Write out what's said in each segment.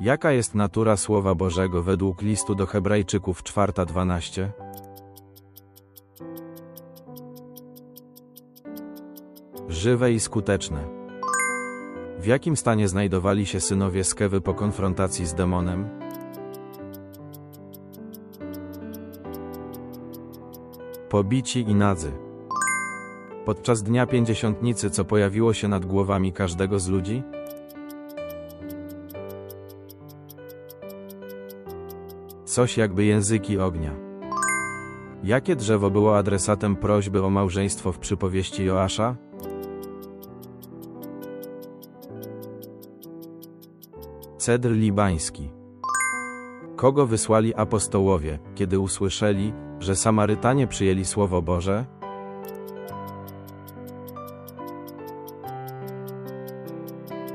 Jaka jest natura Słowa Bożego według listu do Hebrajczyków 4:12? Żywe i skuteczne. W jakim stanie znajdowali się synowie Skewy po konfrontacji z demonem? Pobici i nadzy. Podczas dnia pięćdziesiątnicy, co pojawiło się nad głowami każdego z ludzi? Coś jakby języki ognia. Jakie drzewo było adresatem prośby o małżeństwo w przypowieści Joasza? Cedr libański. Kogo wysłali apostołowie, kiedy usłyszeli, że Samarytanie przyjęli Słowo Boże?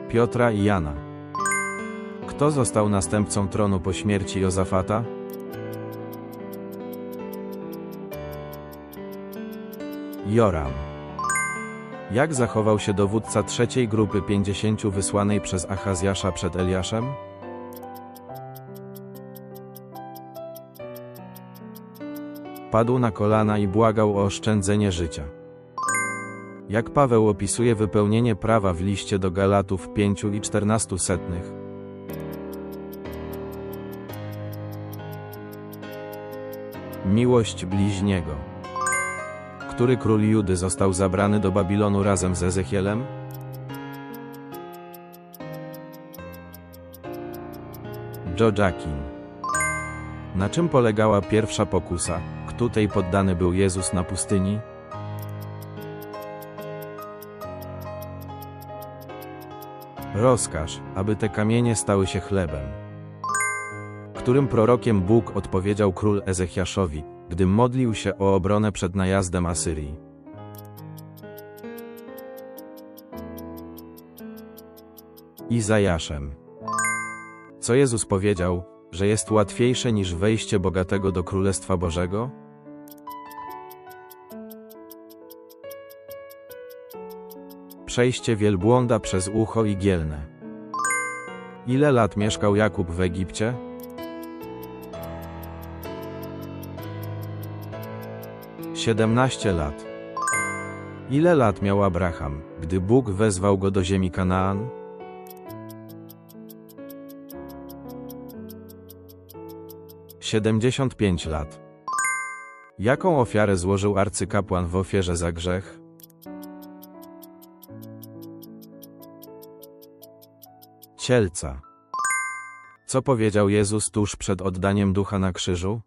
Piotra i Jana. Kto został następcą tronu po śmierci Jozafata? Joram. Jak zachował się dowódca trzeciej grupy pięćdziesięciu wysłanej przez Achazjasza przed Eliaszem? Padł na kolana i błagał o oszczędzenie życia. Jak Paweł opisuje wypełnienie prawa w liście do Galatów 5 i 14 setnych? Miłość bliźniego. Który król Judy został zabrany do Babilonu razem z Ezechielem? Jojakin. Na czym polegała pierwsza pokusa, której poddany był Jezus na pustyni? Rozkaż, aby te kamienie stały się chlebem. Którym prorokiem Bóg odpowiedział król Ezechiaszowi, gdy modlił się o obronę przed najazdem Asyrii? Izajaszem. Co Jezus powiedział, że jest łatwiejsze niż wejście bogatego do Królestwa Bożego? Przejście wielbłąda przez ucho igielne. Ile lat mieszkał Jakub w Egipcie? Siedemnaście lat. Ile lat miał Abraham, gdy Bóg wezwał go do ziemi Kanaan? Siedemdziesiąt pięć lat. Jaką ofiarę złożył arcykapłan w ofierze za grzech? Cielca. Co powiedział Jezus tuż przed oddaniem ducha na krzyżu?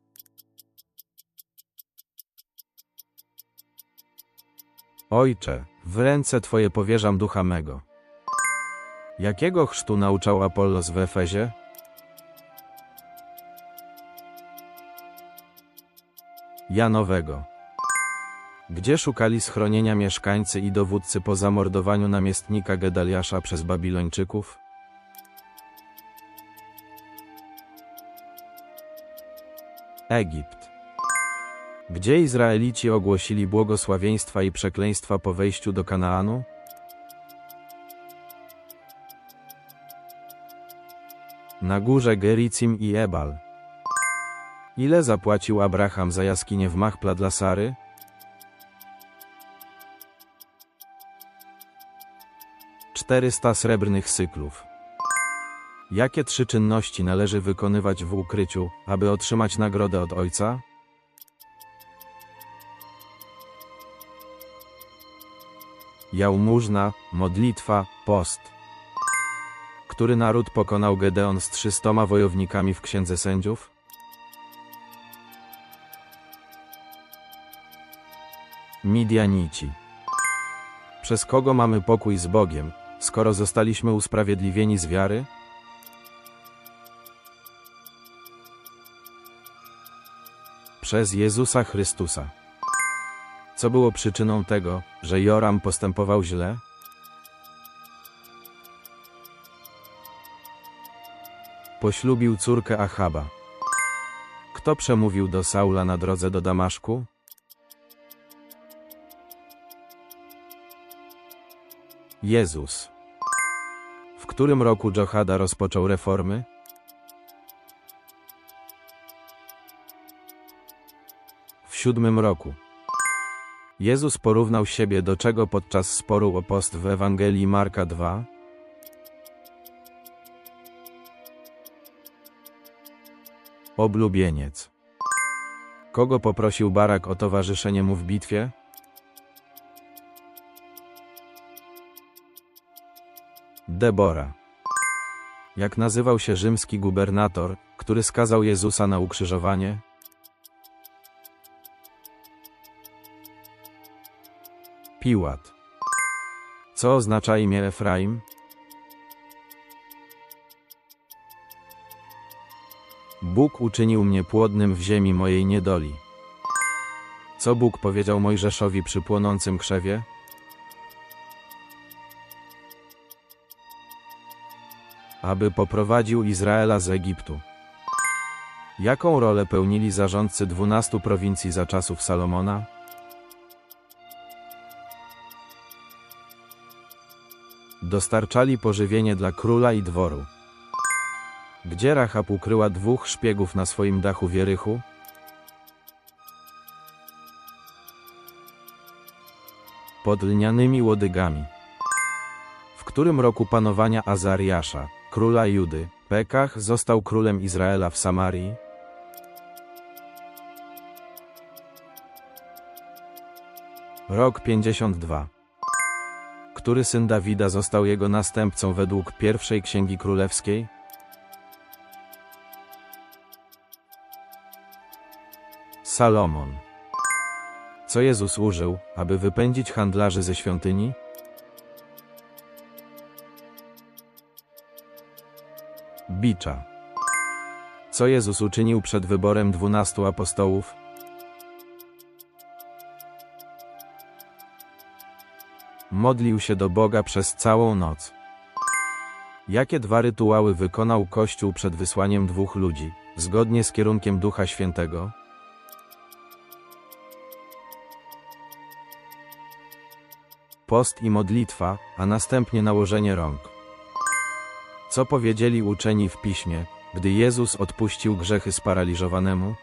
Ojcze, w ręce Twoje powierzam ducha mego. Jakiego chrztu nauczał Apollos w Efezie? Janowego. Gdzie szukali schronienia mieszkańcy i dowódcy po zamordowaniu namiestnika Gedaliasza przez Babilończyków? Egipt. Gdzie Izraelici ogłosili błogosławieństwa i przekleństwa po wejściu do Kanaanu? Na górze Gericim i Ebal. Ile zapłacił Abraham za jaskinię w Machpla dla Sary? Czterysta srebrnych syklów. Jakie trzy czynności należy wykonywać w ukryciu, aby otrzymać nagrodę od Ojca? Jałmużna, modlitwa, post. Który naród pokonał Gedeon z trzystoma wojownikami w Księdze Sędziów? Midianici. Przez kogo mamy pokój z Bogiem, skoro zostaliśmy usprawiedliwieni z wiary? Przez Jezusa Chrystusa. Co było przyczyną tego, że Joram postępował źle? Poślubił córkę Achaba. Kto przemówił do Saula na drodze do Damaszku? Jezus. W którym roku Johada rozpoczął reformy? W siódmym roku. Jezus porównał siebie do czego podczas sporu o post w Ewangelii Marka 2? Oblubieniec. Kogo poprosił Barak o towarzyszenie mu w bitwie? Debora. Jak nazywał się rzymski gubernator, który skazał Jezusa na ukrzyżowanie? Piłat. Co oznacza imię Efraim? Bóg uczynił mnie płodnym w ziemi mojej niedoli. Co Bóg powiedział Mojżeszowi przy płonącym krzewie? Aby poprowadził Izraela z Egiptu. Jaką rolę pełnili zarządcy dwunastu prowincji za czasów Salomona? Dostarczali pożywienie dla króla i dworu. Gdzie Rahab ukryła dwóch szpiegów na swoim dachu w Jerychu? Pod lnianymi łodygami. W którym roku panowania Azariasza, króla Judy, Pekach został królem Izraela w Samarii? Rok 52. Który syn Dawida został jego następcą według pierwszej księgi królewskiej? Salomon. Co Jezus użył, aby wypędzić handlarzy ze świątyni? Bicza. Co Jezus uczynił przed wyborem dwunastu apostołów? Modlił się do Boga przez całą noc. Jakie dwa rytuały wykonał Kościół przed wysłaniem dwóch ludzi, zgodnie z kierunkiem Ducha Świętego? Post i modlitwa, a następnie nałożenie rąk. Co powiedzieli uczeni w piśmie, gdy Jezus odpuścił grzechy sparaliżowanemu?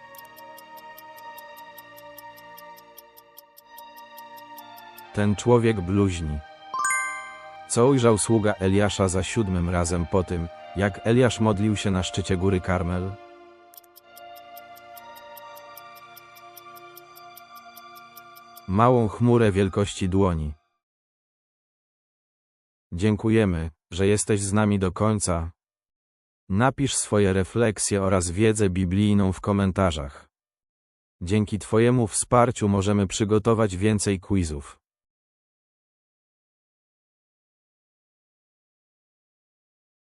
Ten człowiek bluźni. Co ujrzał sługa Eliasza za siódmym razem po tym, jak Eliasz modlił się na szczycie góry Karmel? Małą chmurę wielkości dłoni. Dziękujemy, że jesteś z nami do końca. Napisz swoje refleksje oraz wiedzę biblijną w komentarzach. Dzięki Twojemu wsparciu możemy przygotować więcej quizów.